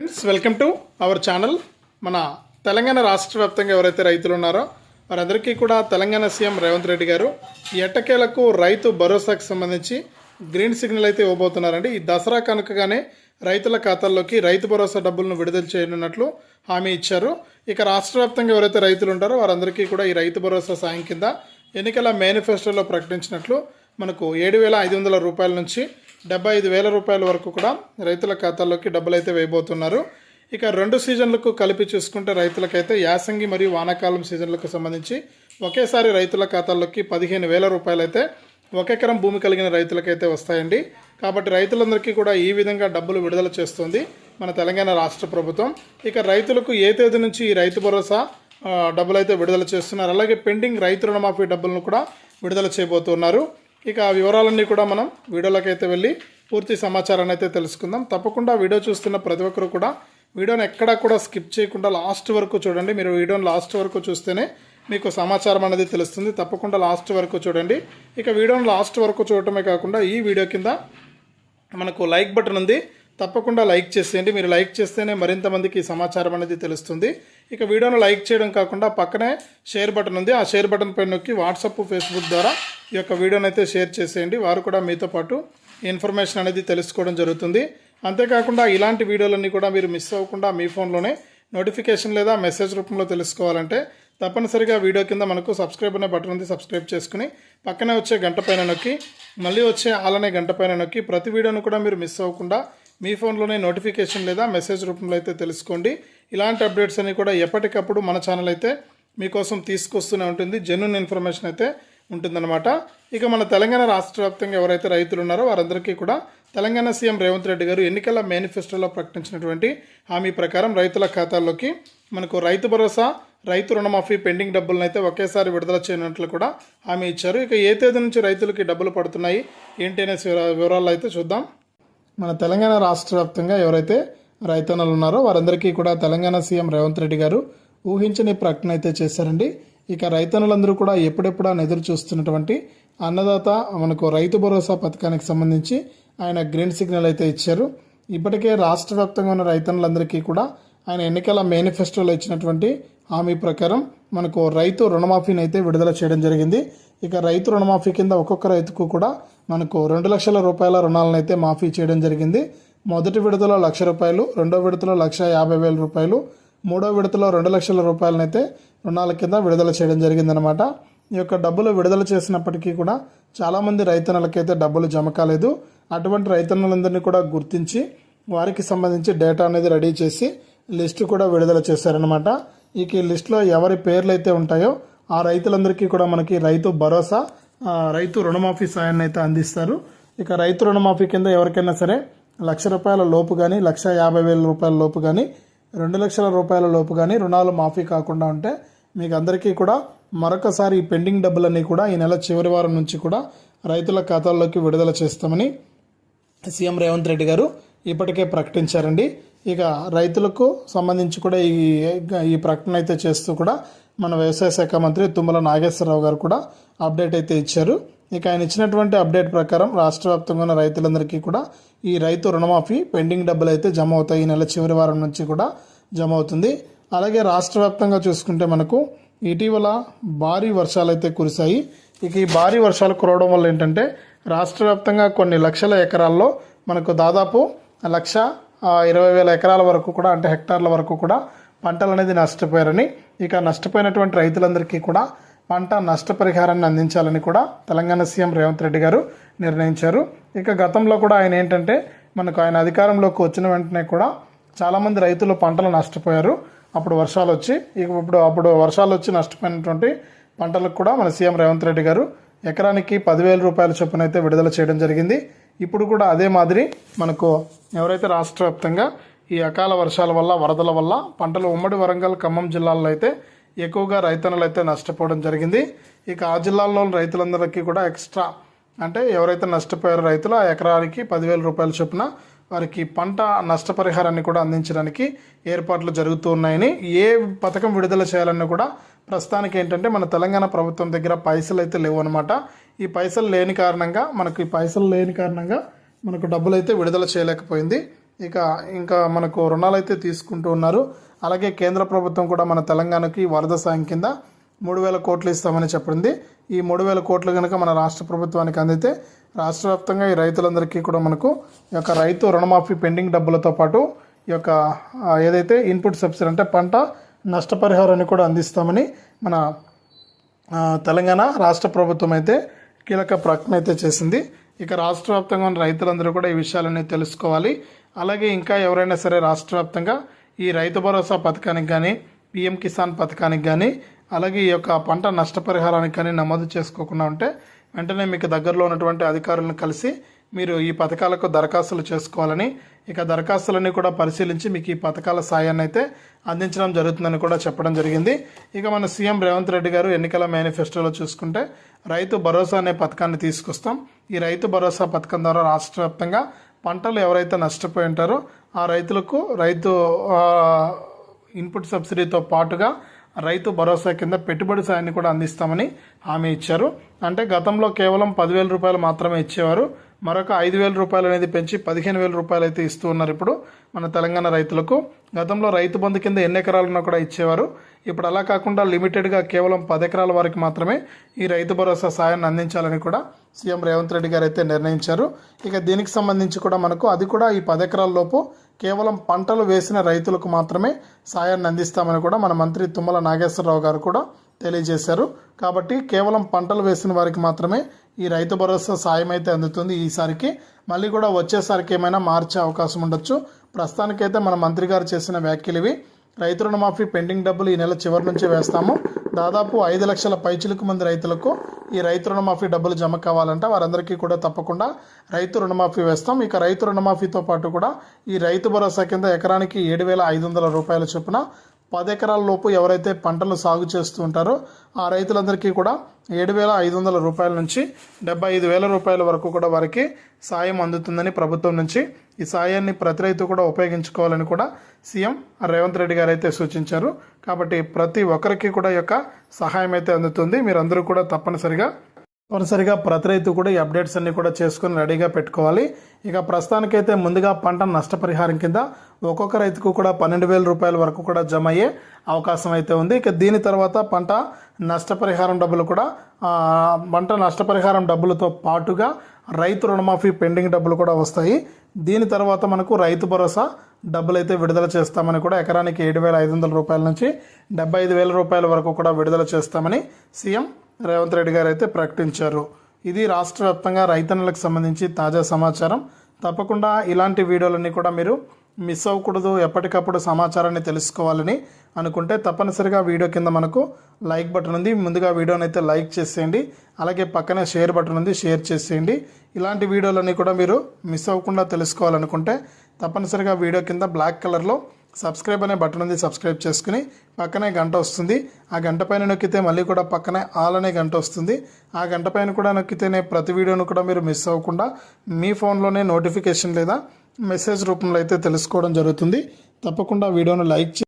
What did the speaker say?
Friends welcome to our channel మన తెలంగాణ రాష్ట్ర వ్యాప్తంగా ఎవరైతే రైతులు ఉన్నారో వారందరికీ కూడా తెలంగాణ సీఎం రేవంత్ రెడ్డి గారు ఎటకేలకు ఎట్టకేలకు రైతు భరోసాకు సంబంధించి గ్రీన్ సిగ్నల్ అయితే ఇవ్వబోతున్నారండి. ఈ దసరా కనుకగానే రైతుల ఖాతాల్లోకి రైతు భరోసా డబ్బులను విడుదల చేయనున్నట్లు హామీ ఇచ్చారు. ఇక రాష్ట్ర వ్యాప్తంగా ఎవరైతే రైతులు ఉంటారో వారందరికీ కూడా ఈ రైతు భరోసా సాయం కింద ఎన్నికల మేనిఫెస్టోలో ప్రకటించినట్లు మనకు ఏడు వేల ఐదు వందల రూపాయల నుంచి డెబ్బై ఐదు వేల రూపాయల వరకు కూడా రైతుల ఖాతాల్లోకి డబ్బులు అయితే వేయబోతున్నారు. ఇక రెండు సీజన్లకు కలిపి చూసుకుంటే రైతులకైతే యాసంగి మరియు వానాకాలం సీజన్లకు సంబంధించి ఒకేసారి రైతుల ఖాతాల్లోకి పదిహేను వేల రూపాయలు అయితే ఒక ఎకరం భూమి కలిగిన రైతులకైతే వస్తాయండి. కాబట్టి రైతులందరికీ కూడా ఈ విధంగా డబ్బులు విడుదల చేస్తుంది మన తెలంగాణ రాష్ట్ర ప్రభుత్వం. ఇక రైతులకు ఏ తేదీ నుంచి ఈ రైతు భరోసా డబ్బులు అయితే విడుదల చేస్తున్నారు. అలాగే పెండింగ్ రైతు రుణమాఫీ డబ్బులను కూడా విడుదల చేయబోతున్నారు. ఇక ఆ వివరాలన్నీ కూడా మనం వీడియోలోకి అయితే వెళ్ళి పూర్తి సమాచారాన్ని అయితే తెలుసుకుందాం. తప్పకుండా వీడియో చూస్తున్న ప్రతి ఒక్కరు కూడా వీడియోని ఎక్కడా కూడా స్కిప్ చేయకుండా లాస్ట్ వరకు చూడండి. మీరు వీడియోని లాస్ట్ వరకు చూస్తేనే మీకు సమాచారం అనేది తెలుస్తుంది. తప్పకుండా లాస్ట్ వరకు చూడండి. ఇక వీడియోని లాస్ట్ వరకు చూడటమే కాకుండా ఈ వీడియో కింద మనకు లైక్ బటన్ ఉంది. తప్పకుండా లైక్ చేసేయండి. మీరు లైక్ చేస్తేనే మరింత మందికి ఈ సమాచారం అనేది తెలుస్తుంది. ఇక వీడియోను లైక్ చేయడం కాకుండా పక్కనే షేర్ బటన్ ఉంది. ఆ షేర్ బటన్ పైన నొక్కి వాట్సాప్ ఫేస్బుక్ ద్వారా ఈ యొక్క వీడియోని అయితే షేర్ చేసేయండి. వారు కూడా మీతో పాటు ఇన్ఫర్మేషన్ అనేది తెలుసుకోవడం జరుగుతుంది. అంతేకాకుండా ఇలాంటి వీడియోలన్నీ కూడా మీరు మిస్ అవ్వకుండా మీ ఫోన్లోనే నోటిఫికేషన్ లేదా మెసేజ్ రూపంలో తెలుసుకోవాలంటే తప్పనిసరిగా వీడియో కింద మనకు సబ్స్క్రైబ్ అనే బటన్ ఉంది. సబ్స్క్రైబ్ చేసుకుని పక్కనే వచ్చే గంట పైన నొక్కి మళ్ళీ వచ్చే ఆలనే గంట పైన నొక్కి ప్రతి వీడియోను కూడా మీరు మిస్ అవ్వకుండా మీ ఫోన్లోనే నోటిఫికేషన్ లేదా మెసేజ్ రూపంలో అయితే తెలుసుకోండి. ఇలాంటి అప్డేట్స్ అన్ని కూడా ఎప్పటికప్పుడు మన ఛానల్ అయితే మీకోసం తీసుకొస్తూనే ఉంటుంది. జెన్యున్ ఇన్ఫర్మేషన్ అయితే ఉంటుందన్నమాట. ఇక మన తెలంగాణ రాష్ట్ర వ్యాప్తంగా ఎవరైతే రైతులు ఉన్నారో వారందరికీ కూడా తెలంగాణ సీఎం రేవంత్ రెడ్డి గారు ఎన్నికల మేనిఫెస్టోలో ప్రకటించినటువంటి హామీ ప్రకారం రైతుల ఖాతాల్లోకి మనకు రైతు భరోసా రైతు రుణమాఫీ పెండింగ్ డబ్బులను అయితే ఒకేసారి విడుదల చేయనట్లు కూడా హామీ ఇచ్చారు. ఇక ఏ తేదీ నుంచి రైతులకి డబ్బులు పడుతున్నాయి ఏంటి అనే వివరాలు అయితే చూద్దాం. మన తెలంగాణ రాష్ట్ర వ్యాప్తంగా ఎవరైతే రైతన్నలు ఉన్నారో వారందరికీ కూడా తెలంగాణ సీఎం రేవంత్ రెడ్డి గారు ఊహించని ప్రకటన అయితే చేశారండి. ఇక రైతన్నులందరూ కూడా ఎప్పుడెప్పుడు అని ఎదురు చూస్తున్నటువంటి అన్నదాత మనకు రైతు భరోసా పథకానికి సంబంధించి ఆయన గ్రీన్ సిగ్నల్ అయితే ఇచ్చారు. ఇప్పటికే రాష్ట్ర వ్యాప్తంగా ఉన్న రైతన్నులందరికీ కూడా ఆయన ఎన్నికల మేనిఫెస్టోలో ఇచ్చినటువంటి హామీ ప్రకారం మనకు రైతు రుణమాఫీని అయితే విడుదల చేయడం జరిగింది. ఇక రైతు రుణమాఫీ కింద ఒక్కొక్క రైతుకు కూడా మనకు రెండు లక్షల రూపాయల రుణాలను అయితే మాఫీ చేయడం జరిగింది. మొదటి విడతలో లక్ష రూపాయలు రెండో విడతలో లక్ష యాభై వేల రూపాయలు మూడో విడతలో రెండు లక్షల రూపాయలనైతే రుణాల కింద విడుదల చేయడం జరిగిందనమాట ఈ యొక్క డబ్బులు విడుదల చేసినప్పటికీ కూడా చాలామంది రైతన్నలకైతే డబ్బులు జమ కాలేదు. అటువంటి రైతన్నులందరినీ కూడా గుర్తించి వారికి సంబంధించి డేటా అనేది రెడీ చేసి లిస్టు కూడా విడుదల చేశారనమాట ఇక ఈ లిస్టులో ఎవరి పేర్లు అయితే ఉంటాయో ఆ రైతులందరికీ కూడా మనకి రైతు భరోసా రైతు రుణమాఫీ సాయాన్ని అయితే అందిస్తారు. ఇక రైతు రుణమాఫీ కింద ఎవరికైనా సరే లక్ష రూపాయల లోపు కానీ లక్ష యాభై వేల రూపాయల లోపు కానీ రెండు లక్షల రూపాయల లోపు కానీ రుణాలు మాఫీ కాకుండా ఉంటే మీకు అందరికీ కూడా మరొకసారి ఈ పెండింగ్ డబ్బులన్నీ కూడా ఈ నెల చివరి వారం నుంచి కూడా రైతుల ఖాతాల్లోకి విడుదల చేస్తామని సీఎం రేవంత్ రెడ్డి గారు ఇప్పటికే ప్రకటించారండి. ఇక రైతులకు సంబంధించి కూడా ఈ ఈ ప్రకటన అయితే చేస్తూ కూడా మన వ్యవసాయ శాఖ మంత్రి తుమ్మల నాగేశ్వరరావు గారు కూడా అప్డేట్ అయితే ఇచ్చారు. ఇక ఆయన ఇచ్చినటువంటి అప్డేట్ ప్రకారం రాష్ట్ర వ్యాప్తంగా ఉన్న రైతులందరికీ కూడా ఈ రైతు రుణమాఫీ పెండింగ్ డబ్బులు అయితే జమ అవుతాయి. ఈ నెల చివరి వారం నుంచి కూడా జమ అవుతుంది. అలాగే రాష్ట్ర వ్యాప్తంగా చూసుకుంటే మనకు ఇటీవల భారీ వర్షాలు అయితే కురిశాయి. ఇక ఈ భారీ వర్షాలు కురవడం వల్ల ఏంటంటే రాష్ట్ర వ్యాప్తంగా కొన్ని లక్షల ఎకరాల్లో మనకు దాదాపు లక్ష ఇరవై వేల ఎకరాల వరకు కూడా అంటే హెక్టార్ల వరకు కూడా పంటలు అనేది నష్టపోయారని ఇక నష్టపోయినటువంటి రైతులందరికీ కూడా పంట నష్టపరిహారాన్ని అందించాలని కూడా తెలంగాణ సీఎం రేవంత్ రెడ్డి గారు నిర్ణయించారు. ఇక గతంలో కూడా ఆయన ఏంటంటే మనకు ఆయన అధికారంలోకి వచ్చిన వెంటనే కూడా చాలామంది రైతులు పంటలు నష్టపోయారు. అప్పుడు వర్షాలు వచ్చి ఇక ఇప్పుడు అప్పుడు వర్షాలు వచ్చి నష్టపోయినటువంటి పంటలకు కూడా మన సీఎం రేవంత్ రెడ్డి గారు ఎకరానికి పదివేల రూపాయల చొప్పున అయితే విడుదల చేయడం జరిగింది. ఇప్పుడు కూడా అదే మాదిరి మనకు ఎవరైతే రాష్ట్ర వ్యాప్తంగా ఈ అకాల వర్షాల వల్ల వరదల వల్ల పంటలు ఉమ్మడి వరంగల్ ఖమ్మం జిల్లాల్లో అయితే ఎక్కువగా రైతన్నలు అయితే నష్టపోవడం జరిగింది. ఇక ఆ జిల్లాల్లో రైతులందరికీ కూడా ఎక్స్ట్రా అంటే ఎవరైతే నష్టపోయారో రైతులు ఆ ఎకరానికి పదివేల రూపాయల చొప్పున వారికి పంట నష్టపరిహారాన్ని కూడా అందించడానికి ఏర్పాట్లు జరుగుతూ ఉన్నాయని ఏ పథకం విడుదల చేయాలన్నా కూడా ప్రస్తుతానికి ఏంటంటే మన తెలంగాణ ప్రభుత్వం దగ్గర పైసలు అయితే లేవు అనమాట ఈ పైసలు లేని కారణంగా మనకు ఈ పైసలు లేని కారణంగా మనకు డబ్బులు అయితే విడుదల చేయలేకపోయింది. ఇక ఇంకా మనకు రుణాలు అయితే తీసుకుంటూ ఉన్నారు. అలాగే కేంద్ర ప్రభుత్వం కూడా మన తెలంగాణకి వరద సాయం కింద మూడు వేల కోట్లు ఇస్తామని చెప్పింది. ఈ మూడు వేల కోట్లు కనుక మన రాష్ట్ర ప్రభుత్వానికి అందితే రాష్ట్ర వ్యాప్తంగా ఈ రైతులందరికీ కూడా మనకు ఈ యొక్క రైతు రుణమాఫీ పెండింగ్ డబ్బులతో పాటు ఈ యొక్క ఏదైతే ఇన్పుట్ సబ్సిడీ అంటే పంట నష్టపరిహారాన్ని కూడా అందిస్తామని మన తెలంగాణ రాష్ట్ర ప్రభుత్వం అయితే కీలక ప్రకటన అయితే చేసింది. ఇక రాష్ట్ర వ్యాప్తంగా ఉన్న రైతులందరూ కూడా ఈ విషయాలన్నీ తెలుసుకోవాలి. అలాగే ఇంకా ఎవరైనా సరే రాష్ట్ర వ్యాప్తంగా ఈ రైతు భరోసా పథకానికి కానీ పిఎం కిసాన్ పథకానికి కానీ అలాగే ఈ యొక్క పంట నష్టపరిహారానికి కానీ నమోదు చేసుకోకుండా ఉంటే వెంటనే మీకు దగ్గరలో ఉన్నటువంటి అధికారులను కలిసి మీరు ఈ పథకాలకు దరఖాస్తులు చేసుకోవాలని ఇక దరఖాస్తులన్నీ కూడా పరిశీలించి మీకు ఈ పథకాల సాయాన్ని అయితే అందించడం జరుగుతుందని కూడా చెప్పడం జరిగింది. ఇక మన సీఎం రేవంత్ రెడ్డి గారు ఎన్నికల మేనిఫెస్టోలో చూసుకుంటే రైతు భరోసా అనే పథకాన్ని తీసుకొస్తాం. ఈ రైతు భరోసా పథకం ద్వారా రాష్ట్ర వ్యాప్తంగా పంటలు ఎవరైతే నష్టపోయి ఉంటారో ఆ రైతులకు రైతు ఇన్పుట్ సబ్సిడీతో పాటుగా రైతు భరోసా కింద పెట్టుబడి సాయాన్ని కూడా అందిస్తామని హామీ ఇచ్చారు. అంటే గతంలో కేవలం పదివేల రూపాయలు మాత్రమే ఇచ్చేవారు. మరొక ఐదు వేల రూపాయలు అనేది పెంచి పదిహేను వేల రూపాయలు అయితే ఇస్తూ ఉన్నారు ఇప్పుడు మన తెలంగాణ రైతులకు. గతంలో రైతు బంధు కింద ఎన్ని ఎకరాలున్నా కూడా ఇచ్చేవారు. ఇప్పుడు అలా కాకుండా లిమిటెడ్గా కేవలం పది ఎకరాల వరకు మాత్రమే ఈ రైతు భరోసా సాయాన్ని అందించాలని కూడా సీఎం రేవంత్ రెడ్డి గారు అయితే నిర్ణయించారు. ఇక దీనికి సంబంధించి కూడా మనకు అది కూడా ఈ పది ఎకరాల లోపు కేవలం పంటలు వేసిన రైతులకు మాత్రమే సాయాన్ని అందిస్తామని కూడా మన మంత్రి తుమ్మల నాగేశ్వరరావు గారు కూడా తెలియజేశారు. కాబట్టి కేవలం పంటలు వేసిన వారికి మాత్రమే ఈ రైతు భరోసా సాయం అయితే అందుతుంది ఈసారికి. మళ్ళీ కూడా వచ్చేసరికి ఏమైనా మార్చే అవకాశం ఉండొచ్చు. ప్రస్తుతానికైతే మన మంత్రి గారు చేసిన వ్యాఖ్యలు ఇవి. రైతు రుణమాఫీ పెండింగ్ డబ్బులు ఈ నెల చివరి నుంచి వేస్తాము. దాదాపు ఐదు లక్షల పైచిలకు మంది రైతులకు ఈ రైతు రుణమాఫీ డబ్బులు జమ కావాలంటే. వారందరికీ కూడా తప్పకుండా రైతు రుణమాఫీ వేస్తాం. ఇక రైతు రుణమాఫీతో పాటు కూడా ఈ రైతు భరోసా కింద ఎకరానికి ఏడు వేల ఐదు వందల రూపాయల చొప్పున పది ఎకరాల లోపు ఎవరైతే పంటలు సాగు చేస్తూ ఉంటారో ఆ రైతులందరికీ కూడా ఏడు వేల ఐదు వందల రూపాయల నుంచి డెబ్బై ఐదు వేల రూపాయల వరకు కూడా వారికి సాయం అందుతుందని ప్రభుత్వం నుంచి ఈ సాయాన్ని ప్రతి రైతు కూడా ఉపయోగించుకోవాలని కూడా సీఎం రేవంత్ రెడ్డి గారు అయితే సూచించారు. కాబట్టి ప్రతి ఒక్కరికి కూడా యొక్క సహాయం అయితే అందుతుంది. మీరందరూ కూడా తప్పనిసరిగా తప్పనిసరిగా ప్రతి రైతు కూడా ఈ అప్డేట్స్ అన్ని కూడా చేసుకుని రెడీగా పెట్టుకోవాలి. ఇక ప్రస్తుతానికైతే ముందుగా పంట నష్టపరిహారం కింద ఒక్కొక్క రైతుకు కూడా పన్నెండు వేల రూపాయల వరకు కూడా జమ అయ్యే అవకాశం అయితే ఉంది. ఇక దీని తర్వాత పంట నష్టపరిహారం డబ్బులు కూడా పంట నష్టపరిహారం డబ్బులతో పాటుగా రైతు రుణమాఫీ పెండింగ్ డబ్బులు కూడా వస్తాయి. దీని తర్వాత మనకు రైతు భరోసా డబ్బులు అయితే విడుదల చేస్తామని కూడా ఎకరానికి ఏడు వేల ఐదు వందల రూపాయల నుంచి డెబ్బై ఐదు వేల రూపాయల వరకు కూడా విడుదల చేస్తామని సీఎం రేవంత్ రెడ్డి గారు అయితే ప్రకటించారు. ఇది రాష్ట్ర వ్యాప్తంగా రైతన్నులకు సంబంధించి తాజా సమాచారం. తప్పకుండా ఇలాంటి వీడియోలన్నీ కూడా మీరు మిస్ అవ్వకూడదు. ఎప్పటికప్పుడు సమాచారాన్ని తెలుసుకోవాలని అనుకుంటే తప్పనిసరిగా వీడియో కింద మనకు లైక్ బటన్ ఉంది. ముందుగా వీడియోని అయితే లైక్ చేసేయండి. అలాగే పక్కనే షేర్ బటన్ ఉంది. షేర్ చేసేయండి. ఇలాంటి వీడియోలన్నీ కూడా మీరు మిస్ అవ్వకుండా తెలుసుకోవాలనుకుంటే తప్పనిసరిగా వీడియో కింద బ్లాక్ కలర్లో సబ్స్క్రైబ్ అనే బటన్ ఉంది సబ్స్క్రైబ్ చేసుకుని పక్కనే గంట వస్తుంది. ఆ గంట పైన నొక్కితే మళ్ళీ కూడా పక్కనే ఆల్ అనే గంట వస్తుంది. ఆ గంట పైన కూడా నొక్కితేనే ప్రతి వీడియోను కూడా మీరు మిస్ అవ్వకుండా మీ ఫోన్లోనే నోటిఫికేషన్ లేదా మెసేజ్ రూపంలో అయితే తెలుసుకోవడం జరుగుతుంది. తప్పకుండా వీడియోను లైక్ చే